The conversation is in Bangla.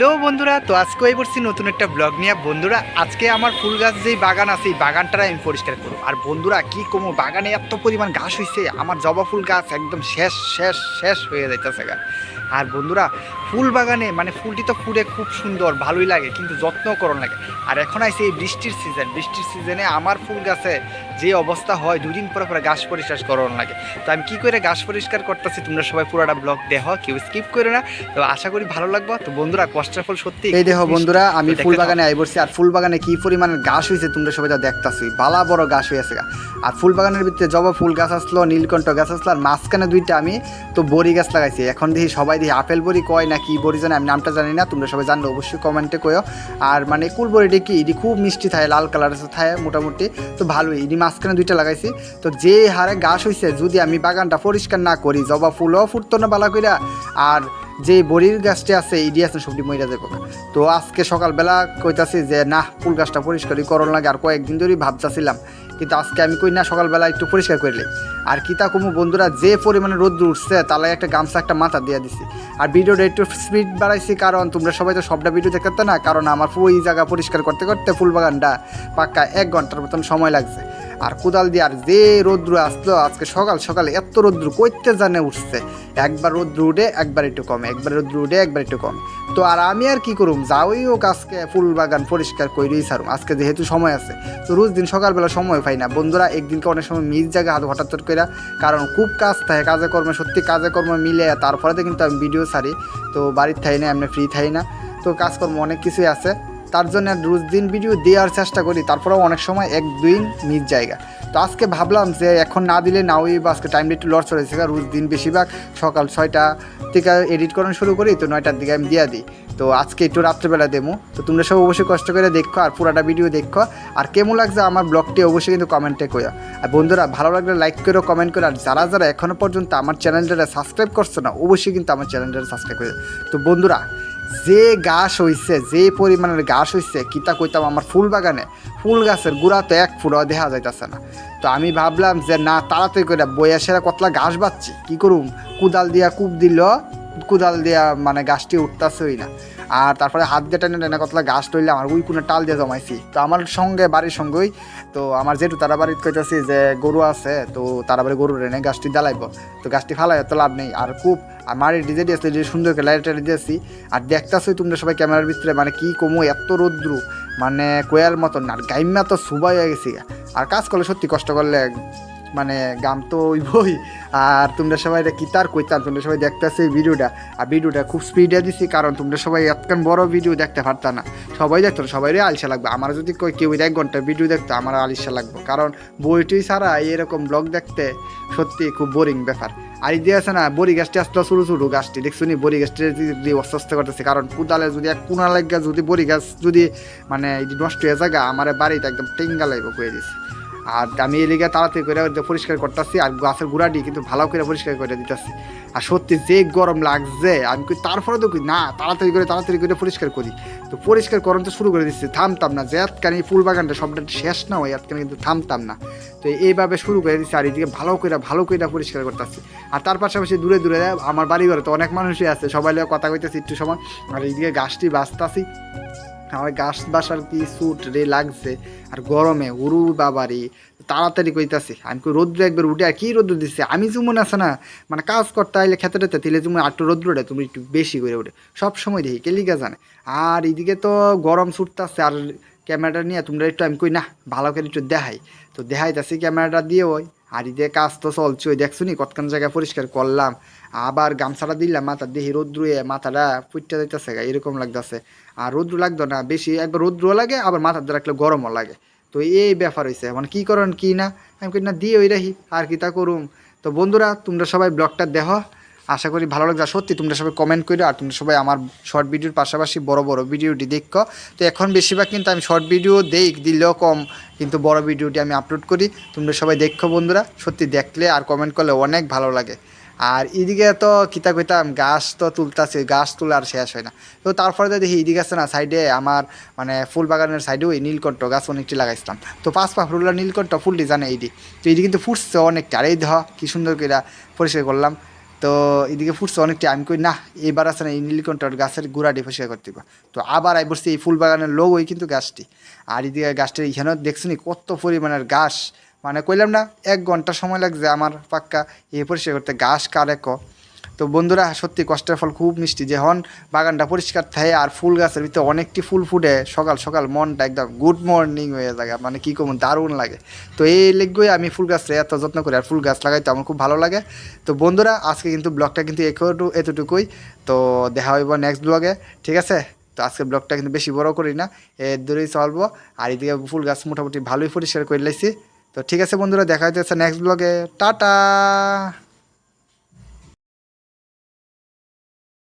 হ্যালো বন্ধুরা, তো আজকে এই করছি নতুন একটা ব্লগ নিয়ে। বন্ধুরা, আজকে আমার ফুল গাছ যেই বাগান আছে, এই বাগানটা আমি পরিষ্কার করব। আর বন্ধুরা, কি কমো, বাগানে এত পরিমাণ ঘাস হয়েছে আমার জবা ফুল গাছ একদম শেষ শেষ শেষ হয়ে যাইতেছে গা। আর বন্ধুরা, ফুল বাগানে মানে ফুলটি তো ফুলে খুব সুন্দর, ভালোই লাগে, কিন্তু যত্ন করণ লাগে। আর এখন আইছে এই বৃষ্টির সিজন বৃষ্টির সিজনে আমার ফুল গাছে যে অবস্থা হয় দুদিন পরে পরে গাছ পরিষ্কার করণ লাগে। তো আমি কি করে গাছ পরিষ্কার করতেছি তোমরা সবাই পুরোটা ব্লগ দেখো কেউ স্কিপ করে না। তো আশা করি ভালো লাগবে। তো বন্ধুরা কষ্টের ফল সত্যি। এই দেখো বন্ধুরা আমি ফুল বাগানে আই বসছি আর ফুল বাগানে কি পরিমাণে গাছ হয়েছে তোমরা সবাই যা দেখতাছি। বালা বড় গাছ হয়েছে আর ফুল বাগানের ভিতরে জবা ফুল গাছ আসলো নীলকণ্ঠ গাছ আসলো আর মাঝখানে দুইটা আমি তো বড়ি গাছ লাগাইছি। এখন দেখি সবাই দেখি আপেল বড়ি কয় না কি বড়ি জানে আমি নামটা জানি না তোমরা সবাই জানলে অবশ্যই কমেন্টে কয়ো। আর মানে কুল বড়িটা কি? এটি খুব মিষ্টি থাকে লাল কালার থাকে মোটামুটি। তো ভালোই এটি মাঝখানে দুইটা লাগাইছি। তো যে হারে গাছ হয়েছে যদি আমি বাগানটা পরিষ্কার না করি, জবা ফুলও ফুটতো না বালা কইরা, আর যে বড়ির গাছটি আছে ইডি আছে, সবটি মইরা যাব তো আজকে সকালবেলা কইতাছি যে না ফুল গাছটা পরিষ্কারই করণ লাগে। আর কয়েকদিন ধরেই ভাবতাছিলাম, কিন্তু আজকে আমি কই, না, সকালবেলা একটু পরিষ্কার করলে আর কিতা কমু বন্ধুরা, যে পরিমাণে রোদ্র উঠছে তাহলে একটা গামছা, একটা মাথা দিয়ে দিছি। আর ভিডিওটা একটু স্পিড বাড়াইছি, কারণ তোমরা সবাই তো সবটা ভিডিও দেখতে না, কারণ আমার ওই জায়গা পরিষ্কার করতে করতে ফুল বাগানটা পাক্কা এক ঘণ্টার মতন সময় লাগছে। আর কোদাল দিয়ে আর যে রৌদ্র আসলো, আজকে সকাল সকালে এত রৌদ্র কইতে জানে উঠছে। একবার রৌদ্র উঠে, একবার একটু কমে, একবার রৌদ্র উঠে, একবার একটু কমে। তো আর আমি আর কি করুম? যাওই হোক আজকে ফুল বাগান পরিষ্কার করেই সারুম আজকে যেহেতু সময় আছে, তো রোজ দিন সকালবেলা সময় পাই না। বন্ধুরা, একদিনকে অনেক সময় মিস জায়গা হাত হঠাৎ করে কারণ খুব কাজ থাকে, কাজে কর্মে, সত্যি কাজে কর্মে মিলে তারপরে তো কিন্তু আমি ভিডিও সারি তো বাড়ির থাই না, এমনি ফ্রি থাই না। তো কাজকর্ম অনেক কিছুই আছে। তার জন্য রোজ দিন ভিডিও দেওয়ার চেষ্টা করি, তারপরেও অনেক সময় এক, দুই মিস জায়গা। তো আজকে ভাবলাম যে এখন না দিলে না ওই বা আজকে টাইমটা একটু লড় চলেছে রোজ দিন বেশিরভাগ সকাল ছয়টা থেকে এডিট করানো শুরু করি, তো নয়টার দিকে আমি দিয়ে দিই। তো আজকে একটু রাত্রেবেলা দেবো, তো তোমরা সব অবশ্যই কষ্ট করে দেখো আর পুরাটা ভিডিও দেখো। আর কেমন লাগছে আমার ব্লগটি অবশ্যই কিন্তু কমেন্টে কইয়া আর বন্ধুরা, ভালো লাগলে লাইক করো কমেন্ট করো, আর যারা যারা এখনও পর্যন্ত আমার চ্যানেলটা সাবস্ক্রাইব করছ না, অবশ্যই কিন্তু আমার চ্যানেলটা সাবস্ক্রাইব করে তো বন্ধুরা যে গাছ হইছে, যে পরিমাণের গাছ হইছে, কিতা কইতাম আমার ফুল বাগানে, ফুল গাছের গুড়া তো এক ফুটও দেখা যাইতেছে না। তো আমি ভাবলাম যে না, তাড়াতাড়ি করে বইয়া সেরা কতলা গাছ বাচ্ছি, কি করুম? কুদাল দিয়া কূপ দিল কুদাল দিয়া মানে গাছটি উঠতেছেই না। আর তারপরে হাত দিয়ে টেনে টেনে কতলা গাছ তৈলে আমার ওই কোনো টাল দিয়ে জমাইছি। তো আমার সঙ্গে, বাড়ির সঙ্গেই, তো আমার যেহেতু তারা বাড়িতে কইতেছি যে গরু আছে, তো তারা বাড়ি গরু এনে গাছটি জ্বালাইব। তো গাছটি ফালাই তো লাভ নেই। আর খুব, আর মাড়ির ডিজে দিয়েছে, যে সুন্দর করে লাইট টাইট দিয়েছি। আর দেখতেছি তোমরা সবাই ক্যামেরার ভিতরে মানে কি কমো, এত রৌদ্রু মানে কোয়াল মতন। আর গাইমা তো সুবাই হয়ে গেছি আর কাজ করলে সত্যি কষ্ট করলে মানে গাম তো ওইবই আর তোমরা সবাই এটা কিতার কইতাম? তোমরা সবাই দেখতেছে এই ভিডিওটা। আর ভিডিওটা খুব স্পিডে দিছি, কারণ তোমরা সবাই এতক্ষণ বড় ভিডিও দেখতে পারতা না। সবাই দেখতো সবাই আলসা লাগবে। আমার যদি কই কেউ এক ঘণ্টা ভিডিও দেখতো, আমার আলসা লাগবে। কারণ বইটুই ছাড়া এরকম ব্লগ দেখতে সত্যি খুব বোরিং ব্যাপার। আর এই আছে না, বড়ি গাছটি আসতে ছোটো ছোটো গাছটি। দেখছ নি? বড়ি গাছটি যদি অস্বস্ত করতেছে। কারণ কুদালে যদি এক কোনা লাগা যদি বড়ি গাছ যদি মানে নষ্ট হয়ে জায়গা আমার বাড়িতে একদম টেঙ্গা লাগবে কয়ে দিছে। আর আমি এই লিগে তাড়াতাড়ি করে পরিষ্কার করতেছি, আর গাছের গুড়াটি কিন্তু ভালো করে পরিষ্কার করে দিতেছি। আর সত্যি যে গরম লাগছে, আমি কই তারপরে তো না, তাড়াতাড়ি করে তাড়াতাড়ি করে পরিষ্কার করি। তো পরিষ্কার করণ তো শুরু করে দিচ্ছি থামতাম না, যে এতখানি ফুল বাগানটা সবটা শেষ না হয়, এতখানি কিন্তু থামতাম না। তো এইভাবে শুরু করে দিচ্ছি আর এদিকে ভালো করে ভালো করে পরিষ্কার করতেছি। আর তার পাশাপাশি দূরে দূরে আমার বাড়ি ঘরে তো অনেক মানুষই আছে, সবাই কথা কইতেছি একটু সময়। আর এইদিকে গাছটি বাঁচতাছি। আমার গাছ বাসার কি সুট রে লাগছে? আর গরমে, উরু বাবারি, তাড়াতাড়ি কইতাছি। আমি কই, রৌদ্র একবার উঠে, আর কি রোদ্র দিচ্ছে আমি যেমন আছে না? মানে কাজ করতে আইলে খেতে টেতে তিলে যেমন আটটু রৌদ্রটা তুমি একটু বেশি করে ওঠে সব সময় দেখি কেলিকা জানে? আর এদিকে তো গরম ছুটতেছে, আর ক্যামেরাটা নিয়ে তোমরা একটু, আমি কই, না, ভালো করে একটু দেখাই। তো দেখাইতেছি ক্যামেরাটা দিয়ে ওই। আর ইদে কাজ তো চলছে, ওই দেখছ নি কতক্ষণ জায়গা পরিষ্কার করলাম। আবার গামছাটা দিলাম, মাথা দেখি রোদ্রুয়ে মাথাটা ফুটতে যাইতেছে গা, এরকম লাগতেছে। আর রোদ্রু লাগতো না, বেশি একবার রোদ্রুও লাগে, আবার মাথার দিয়ে রাখলে গরমও লাগে। তো এই ব্যাপার হয়েছে মানে কী করেন কি না? আমি না দিয়ে ওই রাহি আর কি তা করুম। তো বন্ধুরা, তোমরা সবাই ব্লগটা দেখো আশা করি ভালো আর সত্যি তোমরা সবাই কমেন্ট করো আর তোমরা সবাই আমার শর্ট ভিডিওর পাশাপাশি বড় বড় ভিডিওটি দেখো। তো এখন বেশিরভাগ কিন্তু আমি শর্ট ভিডিও দেই, দিলেও কম, কিন্তু বড় ভিডিওটি আমি আপলোড করি। তোমরা সবাই দেখো বন্ধুরা, সত্যি দেখলে আর কমেন্ট করলে অনেক ভালো লাগে। আর এদিকে তো কিতা কইতাম, গাছ তো তুলতাছে, গাছ তুলে আর শেষ হয় না। তো তারপরে দেখি এদিকে আছে না সাইডে আমার মানে ফুল বাগানের সাইডে ওই নীলকণ্ঠ গাছ অনেকটি লাগাইছিলাম। তো পাঁচ পা ফুল নীলকণ্ঠ ফুলটি জানে এইটি। তো এইটি কিন্তু ফুটছে অনেকটা। আর এই দেহ কি সুন্দর করে পরিষ্কার করলাম। তো এদিকে ফুটছে অনেক টাইম কই না এবার আছে না, এই নীলকণ্ঠ গাছের গুড়াটি পরিষ্কার করতে তো আবার আই বসছি, এই ফুল বাগানের ওই কিন্তু গাছটি। আর এদিকে গাছটির এখানেও দেখছি কত পরিমাণের ঘাস মানে কইলাম না, এক ঘণ্টা সময় লাগছে আমার পাক্কা এ পরিষ্কার করতে। ঘাস কারে ক? তো বন্ধুরা, সত্যি কষ্টের ফল খুব মিষ্টি। যখন বাগানটা পরিষ্কার থাকে আর ফুল গাছের ভিতরে অনেকটি ফুল ফুটে সকাল সকাল মনটা একদম গুড মর্নিং হয়ে যায়। মানে কী করব দারুণ লাগে। তো এই লেগই আমি ফুল গাছটা এত যত্ন করি আর ফুল গাছ লাগাইতে আমার খুব ভালো লাগে। তো বন্ধুরা, আজকে কিন্তু ব্লগটা কিন্তু একটু এতটুকুই। তো দেখা হইব নেক্সট ব্লগে ঠিক আছে? তো আজকে ব্লগটা কিন্তু বেশি বড় করি না এর দূরেই চলবো। আর এদিকে ফুল গাছ মোটামুটি ভালোই পরিষ্কার করে লাইছি। তো ঠিক আছে বন্ধুরা, দেখা হইতেছে নেক্সট ব্লগে টাটা!